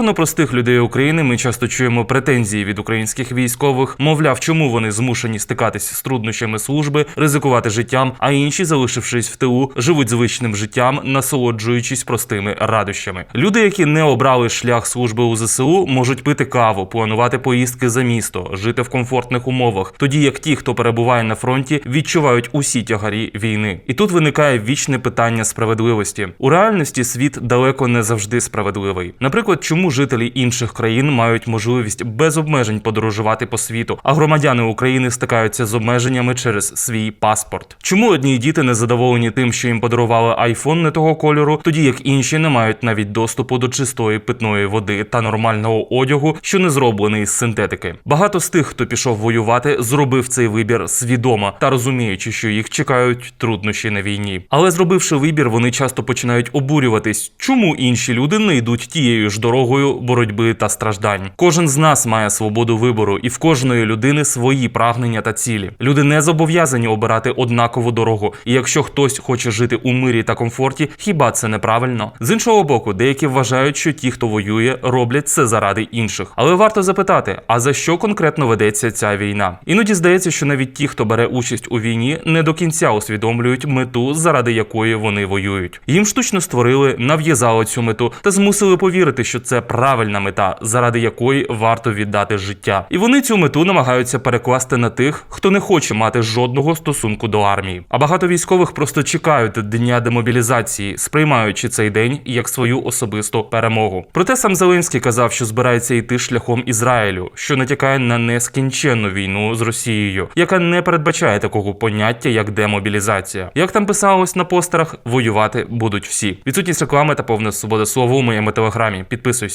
сторону простих людей України ми часто чуємо претензії від українських військових, мовляв, чому вони змушені стикатися з труднощами служби, ризикувати життям, а інші, залишившись в тилу, живуть звичним життям, насолоджуючись простими радощами. Люди, які не обрали шлях служби у ЗСУ, можуть пити каву, планувати поїздки за місто, жити в комфортних умовах, тоді як ті, хто перебуває на фронті, відчувають усі тягарі війни. І тут виникає вічне питання справедливості. У реальності світ далеко не завжди справедливий. Наприклад, чому жителі інших країн мають можливість без обмежень подорожувати по світу, а громадяни України стикаються з обмеженнями через свій паспорт? Чому одні діти не задоволені тим, що їм подарували айфон не того кольору, тоді як інші не мають навіть доступу до чистої питної води та нормального одягу, що не зроблений з синтетики? Багато з тих, хто пішов воювати, зробив цей вибір свідомо та розуміючи, що їх чекають труднощі на війні. Але зробивши вибір, вони часто починають обурюватись, чому інші люди не йдуть тією ж дорогою боротьби та страждань. Кожен з нас має свободу вибору, і в кожної людини свої прагнення та цілі. Люди не зобов'язані обирати однакову дорогу. І якщо хтось хоче жити у мирі та комфорті, хіба це неправильно? З іншого боку, деякі вважають, що ті, хто воює, роблять це заради інших. Але варто запитати, а за що конкретно ведеться ця війна? Іноді здається, що навіть ті, хто бере участь у війні, не до кінця усвідомлюють мету, заради якої вони воюють. Їм штучно створили, нав'язали цю мету та змусили повірити, що правильна мета, заради якої варто віддати життя. І вони цю мету намагаються перекласти на тих, хто не хоче мати жодного стосунку до армії. А багато військових просто чекають дня демобілізації, сприймаючи цей день як свою особисту перемогу. Проте сам Зеленський казав, що збирається йти шляхом Ізраїлю, що натякає на нескінченну війну з Росією, яка не передбачає такого поняття як демобілізація. Як там писалось на постерах, воювати будуть всі. Відсутність реклами та повна свобода слова у моєму телеграмі. Підписуйся.